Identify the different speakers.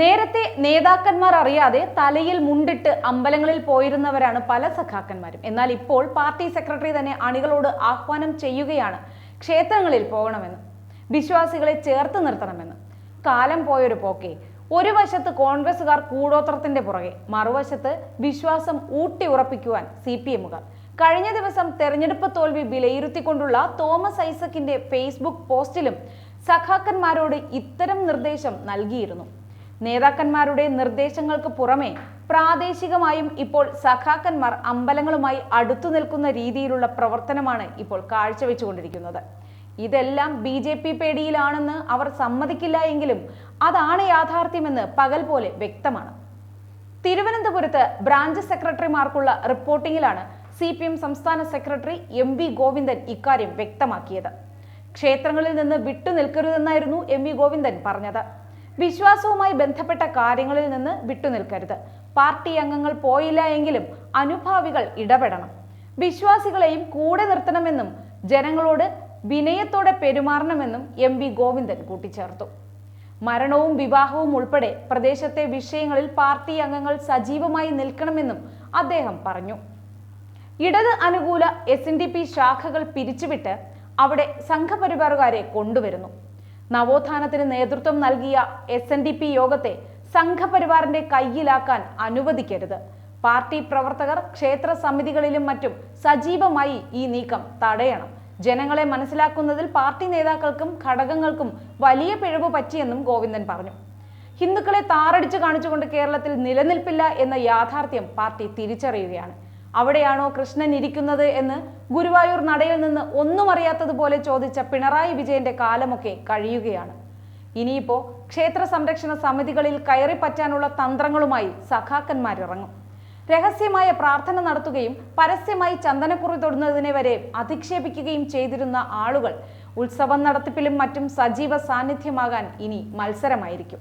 Speaker 1: നേരത്തെ നേതാക്കന്മാർ അറിയാതെ തലയിൽ മുണ്ടിട്ട് അമ്പലങ്ങളിൽ പോയിരുന്നവരാണ് പല സഖാക്കന്മാരും. എന്നാൽ ഇപ്പോൾ പാർട്ടി സെക്രട്ടറി തന്നെ അണികളോട് ആഹ്വാനം ചെയ്യുകയാണ് ക്ഷേത്രങ്ങളിൽ പോകണമെന്ന് വിശ്വാസികളെ ചേർത്ത് നിർത്തണമെന്ന്. കാലം പോയൊരു പോക്കെ ഒരു വശത്ത് കോൺഗ്രസുകാർ കൂടോത്രത്തിന്റെ പുറകെ മറുവശത്ത് വിശ്വാസം ഊട്ടി ഉറപ്പിക്കുവാൻ സി പി എമ്മുകാർ. കഴിഞ്ഞ ദിവസം തെരഞ്ഞെടുപ്പ് തോൽവി വിലയിരുത്തിക്കൊണ്ടുള്ള തോമസ് ഐസക്കിന്റെ ഫേസ്ബുക്ക് പോസ്റ്റിലും സഖാക്കന്മാരോട് ഇത്തരം നിർദ്ദേശം നൽകിയിരുന്നു. നേതാക്കന്മാരുടെ നിർദ്ദേശങ്ങൾക്ക് പുറമെ പ്രാദേശികമായും ഇപ്പോൾ സഖാക്കന്മാർ അമ്പലങ്ങളുമായി അടുത്തു നിൽക്കുന്ന രീതിയിലുള്ള പ്രവർത്തനമാണ് ഇപ്പോൾ കാഴ്ചവെച്ചുകൊണ്ടിരിക്കുന്നത്. ഇതെല്ലാം ബി ജെ പി പേടിയിലാണെന്ന് അവർ സമ്മതിക്കില്ല എങ്കിലും അതാണ് യാഥാർത്ഥ്യമെന്ന് പകൽ പോലെ വ്യക്തമാണ്. തിരുവനന്തപുരത്ത് ബ്രാഞ്ച് സെക്രട്ടറിമാർക്കുള്ള റിപ്പോർട്ടിംഗിലാണ് സി പി എം സംസ്ഥാന സെക്രട്ടറി എം വി ഗോവിന്ദൻ ഇക്കാര്യം വ്യക്തമാക്കിയത്. ക്ഷേത്രങ്ങളിൽ നിന്ന് വിട്ടുനിൽക്കരുതെന്നായിരുന്നു എം വി ഗോവിന്ദൻ പറഞ്ഞത്. വിശ്വാസവുമായി ബന്ധപ്പെട്ട കാര്യങ്ങളിൽ നിന്ന് വിട്ടുനിൽക്കരുത്. പാർട്ടി അംഗങ്ങൾ പോയില്ല എങ്കിലും അനുഭാവികൾ ഇടപെടണം. വിശ്വാസികളെയും കൂടെ നിർത്തണമെന്നും ജനങ്ങളോട് വിനയത്തോടെ പെരുമാറണമെന്നും എം വി ഗോവിന്ദൻ കൂട്ടിച്ചേർത്തു. മരണവും വിവാഹവും ഉൾപ്പെടെ പ്രദേശത്തെ വിഷയങ്ങളിൽ പാർട്ടി അംഗങ്ങൾ സജീവമായി നിൽക്കണമെന്നും അദ്ദേഹം പറഞ്ഞു. ഇടത് അനുകൂല എസ് എൻ ഡി പി ശാഖകൾ പിരിച്ചുവിട്ട് അവിടെ സംഘപരിവാറുകാരെ കൊണ്ടുവരുന്നു. നവോത്ഥാനത്തിന് നേതൃത്വം നൽകിയ എസ് എൻ ഡി പി യോഗത്തെ സംഘപരിവാറിന്റെ കയ്യിലാക്കാൻ അനുവദിക്കരുത്. പാർട്ടി പ്രവർത്തകർ ക്ഷേത്ര സമിതികളിലും മറ്റും സജീവമായി ഈ നീക്കം തടയണം. ജനങ്ങളെ മനസ്സിലാക്കുന്നതിൽ പാർട്ടി നേതാക്കൾക്കും ഘടകങ്ങൾക്കും വലിയ പിഴവ് പറ്റിയെന്നും ഗോവിന്ദൻ പറഞ്ഞു. ഹിന്ദുക്കളെ താറടിച്ചു കാണിച്ചുകൊണ്ട് കേരളത്തിൽ നിലനിൽപ്പില്ല എന്ന യാഥാർത്ഥ്യം പാർട്ടി തിരിച്ചറിയുകയാണ്. അവിടെയാണോ കൃഷ്ണൻ ഇരിക്കുന്നത് എന്ന് ഗുരുവായൂർ നടയിൽ നിന്ന് ഒന്നും അറിയാത്തതുപോലെ ചോദിച്ച പിണറായി വിജയന്റെ കാലമൊക്കെ കഴിയുകയാണ്. ഇനിയിപ്പോ ക്ഷേത്ര സംരക്ഷണ സമിതികളിൽ കയറി പറ്റാനുള്ള തന്ത്രങ്ങളുമായി സഖാക്കന്മാരിറങ്ങും. രഹസ്യമായ പ്രാർത്ഥന നടത്തുകയും പരസ്യമായി ചന്ദനക്കുറി തൊടുന്നതിനെ വരെ അധിക്ഷേപിക്കുകയും ചെയ്തിരുന്ന ആളുകൾ ഉത്സവം നടത്തിപ്പിലും മറ്റും സജീവ സാന്നിധ്യമാകാൻ ഇനി മത്സരമായിരിക്കും.